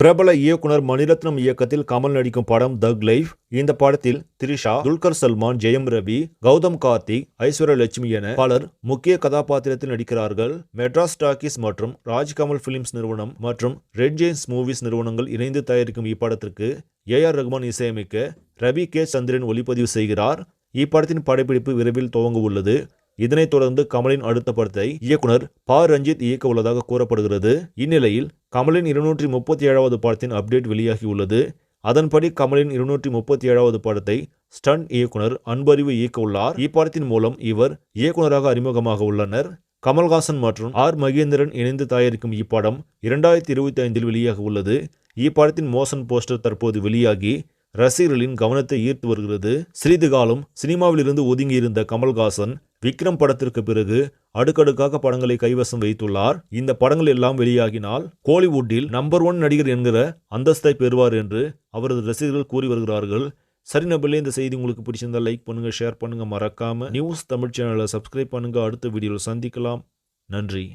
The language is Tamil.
பிரபல இயக்குனர் மணிரத்னம் இயக்கத்தில் கமல் நடிக்கும் படம் தக் லைஃப் இந்த படத்தில் த்ரிஷா துல்கர் சல்மான் ஜெயம் ரவி கௌதம் கார்த்திக் ஐஸ்வர்ய லட்சுமி என பலர் முக்கிய கதாபாத்திரத்தில் நடிக்கிறார்கள். மெட்ராஸ் டாக்கீஸ் மற்றும் ராஜ்கமல் பிலிம்ஸ் நிறுவனம் மற்றும் ரெட் ஜெயின்ஸ் மூவிஸ் நிறுவனங்கள் இணைந்து தயாரிக்கும் இப்படத்திற்கு ஏ ஆர் ரகுமான் இசையமைக்க ரவி கே. சந்திரன் ஒளிப்பதிவு செய்கிறார். இப்படத்தின் படப்பிடிப்பு விரைவில் துவங்க உள்ளது. இதனைத் தொடர்ந்து கமலின் அடுத்த படத்தை இயக்குனர் ப. ரஞ்சித் இயக்க உள்ளதாக கூறப்படுகிறது. இந்நிலையில் கமலின் இருநூற்றி முப்பத்தி ஏழாவது படத்தின் அப்டேட் வெளியாகியுள்ளது. அதன்படி கமலின் இருநூற்றி முப்பத்தி ஏழாவது படத்தை ஸ்டன் இயக்குனர் அன்பறிவு இயக்க உள்ளார் இப்படத்தின் மூலம் இவர் இயக்குனராக அறிமுகமாக உள்ளனர். கமல்ஹாசன் மற்றும் ஆர். மகேந்திரன் இணைந்து தயாரிக்கும் இப்படம் இரண்டாயிரத்தி இருபத்தி ஐந்தில் வெளியாக உள்ளது இப்படத்தின் மோசன் போஸ்டர் தற்போது வெளியாகி ரசிகர்களின் கவனத்தை ஈர்த்து வருகிறது. சிறிது காலம் சினிமாவிலிருந்து ஒதுங்கியிருந்த கமல்ஹாசன் விக்ரம் படத்திற்கு பிறகு அடுக்கடுக்காக படங்களை கைவசம் வைத்துள்ளார். இந்த படங்கள் எல்லாம் வெளியாகினால் கோலிவுட்டில் நம்பர் ஒன் நடிகர் என்கிற அந்தஸ்தை பெறுவார் என்று அவரது ரசிகர்கள் கூறி வருகிறார்கள். சரி நபர்களே இந்த செய்தி உங்களுக்கு பிடிச்சிருந்தா லைக் பண்ணுங்க ஷேர் பண்ணுங்க. மறக்காம நியூஸ் தமிழ் சேனலை சப்ஸ்கிரைப் பண்ணுங்க. அடுத்த வீடியோவில் சந்திக்கலாம். நன்றி.